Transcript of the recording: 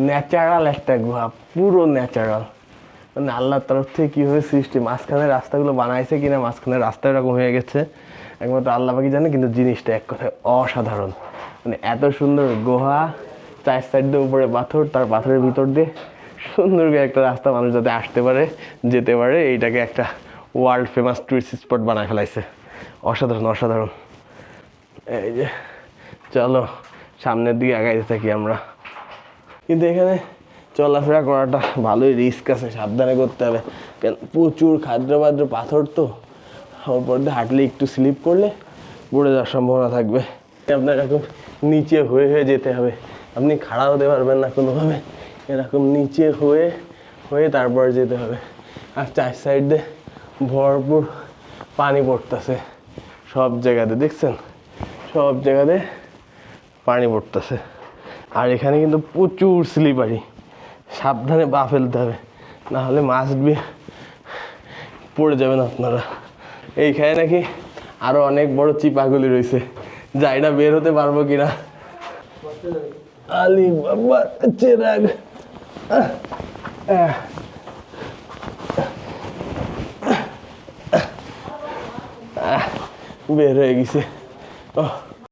Natural একটা গুহা, পুরো ন্যাচারাল মানে আল্লাহর তরফ থেকে কীভাবে সৃষ্টি? মাঝখানে রাস্তাগুলো বানাইছে কিনা মাঝখানে রাস্তা এরকম হয়ে গেছে। একমাত্র আল্লাহ পাকি জানে, কিন্তু জিনিসটা এক কথায় অসাধারণ। মানে এত সুন্দর গুহা, চার সাইড দিয়ে উপরে পাথর, তার পাথরের ভিতর দিয়ে সুন্দর করে একটা রাস্তা মানুষ যাতে আসতে পারে, যেতে পারে, এইটাকে একটা ওয়ার্ল্ড ফেমাস টুরিস্ট স্পট বানায় ফেলাইছে। অসাধারণ অসাধারণ। এই যে, চলো, সামনের দিকে আগাইতে থাকি আমরা। কিন্তু এখানে চলাফেরা করাটা ভালোই রিস্ক আছে, সাবধানে করতে হবে। কেন প্রচুর খাদ্রবাদ্র পাথর তো। ওর পর দিয়ে হাঁটলে একটু স্লিপ করলে পড়ে যাওয়ার সম্ভাবনা থাকবে। আপনার এরকম নিচে হয়ে হয়ে যেতে হবে। আপনি খাড়া হতে পারবেন না কোনোভাবে। এরকম নিচে হয়ে হয়ে তারপর যেতে হবে। আর চার সাইড ভরপুর পানি পড়তেছে। সব জায়গাতে, দেখছেন? সব জায়গাতে পানি পড়তেছে। আর এখানে কিন্তু প্রচুর স্লিপারি সাবধানে পা ফেলতে হবে। না হলে মাছ বি পড়ে যাবেন আপনারা। এইখানে নাকি আরও অনেক বড় চিপাগুলি রয়েছে। যাইটা বের হতে পারব কিনা? আলি বাবা চেরাগ বের হয়ে গেছে। ওহ।